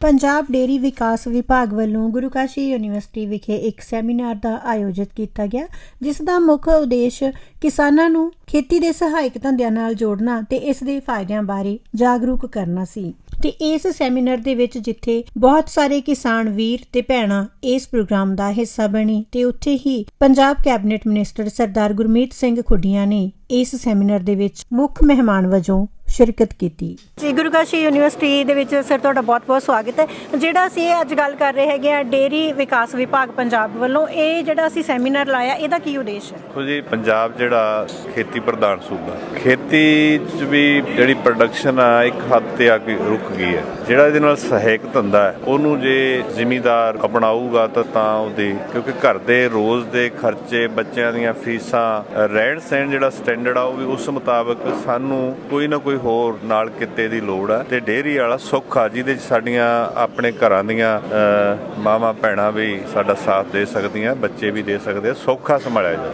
Punjab dairy ਵਿਕਾਸ ਵਿਭਾਗ ਵੱਲੋਂ ਗੁਰੂ Kashi university ਵਿਖੇ ਇੱਕ ਸੈਮੀਨਾਰ ਦਾ ਆਯੋਜਿਤ ਕੀਤਾ ਗਿਆ, ਜਿਸ ਦਾ ਮੁੱਖ ਉਦੇਸ਼ ਕਿਸਾਨਾਂ ਨੂੰ ਖੇਤੀ ਦੇ ਸਹਾਇਕ ਧੰਦਿਆਂ ਨਾਲ ਜੋੜਨਾ ਤੇ ਇਸ ਦੇ ਫਾਇਦਿਆਂ ਬਾਰੇ ਜਾਗਰੂਕ ਕਰਨਾ ਸੀ। ਤੇ ਇਸ ਸੈਮੀਨਾਰ ਦੇ ਵਿੱਚ ਜਿੱਥੇ ਬਹੁਤ ਸਾਰੇ ਕਿਸਾਨ ਵੀਰ ਤੇ ਭੈਣਾਂ ਇਸ ਪ੍ਰੋਗਰਾਮ ਦਾ ਹਿੱਸਾ ਬਣੀ, ਤੇ ਉੱਥੇ ਹੀ ਪੰਜਾਬ ਕੈਬਨਿਟ ਮਿਨਿਸਟਰ ਸਰਦਾਰ ਗੁਰਮੀਤ ਸਿੰਘ ਖੁੱਡੀਆਂ ਨੇ ਇਸ ਸੈਮੀਨਾਰ ਦੇ ਵਿੱਚ ਮੁੱਖ ਮਹਿਮਾਨ ਵਜੋਂ ਸ਼ਿਰਕਤ ਕੀਤੀ। ਜੀ ਗੁਰੂ ਕਾਸ਼ੀ ਯੂਨੀਵਰਸਿਟੀ ਦੇ ਵਿੱਚ ਸਰ ਤੁਹਾਡਾ ਬਹੁਤ-ਬਹੁਤ ਸਵਾਗਤ ਹੈ। ਜਿਹੜਾ ਅਸੀਂ ਇਹ ਅੱਜ ਗੱਲ ਕਰ ਰਹੇ ਹੈਗੇ ਆ ਡੇਰੀ ਵਿਕਾਸ ਵਿਭਾਗ ਪੰਜਾਬ ਵੱਲੋਂ ਇਹ ਜਿਹੜਾ ਅਸੀਂ ਸੈਮੀਨਾਰ ਲਾਇਆ ਇਹਦਾ ਕੀ ਉਦੇਸ਼ ਹੈ? ਦੇਖੋ ਜੀ ਪੰਜਾਬ ਜਿਹੜਾ ਖੇਤੀ ਪ੍ਰਧਾਨ ਸੂਬਾ ਖੇਤੀ 'ਚ ਵੀ ਜਿਹੜੀ ਪ੍ਰੋਡਕਸ਼ਨ ਆ ਇੱਕ ਹੱਦ ਤੇ ਆ ਕੇ ਰੁਕ ਗਈ ਹੈ। ਜਿਹੜਾ ਇਹਦੇ ਨਾਲ ਸਹਾਇਕ ਧੰਦਾ ਹੈ ਉਹਨੂੰ ਜੇ ਜ਼ਿਮੀਦਾਰ ਅਪਣਾਊਗਾ ਤਾਂ ਤਾਂ ਉਹਦੇ ਕਿਉਂਕਿ ਘਰ ਦੇ ਰੋਜ਼ ਦੇ ਖਰਚੇ ਬੱਚਿਆਂ ਦੀਆਂ ਫੀਸਾਂ ਰਹਿਣ ਸਹਿਣ ਜਿਹੜਾ ਸਟੈਂਡਰਡ ਆ ਉਹ ਵੀ ਉਸ ਮੁਤਾਬਕ ਸਾਨੂੰ ਕੋਈ ਨਾ ਕੋਈ ਹੋਰ ਨਾਲ ਕਿੱਤੇ ਦੀ ਲੋੜ ਆ ਤੇ ਡੇਅਰੀ ਵਾਲਾ ਸੁੱਖ ਆ ਜਿਹਦੇ 'ਚ ਸਾਡੀਆਂ ਆਪਣੇ ਘਰਾਂ ਦੀਆਂ ਅ, ਮਾਵਾਂ ਭੈਣਾਂ ਵੀ ਸਾਡਾ ਸਾਥ ਦੇ ਸਕਦੀਆਂ ਬੱਚੇ ਵੀ ਦੇ ਸਕਦੇ ਆ ਸੌਖਾ ਸੰਭਾਲਿਆ ਜਾ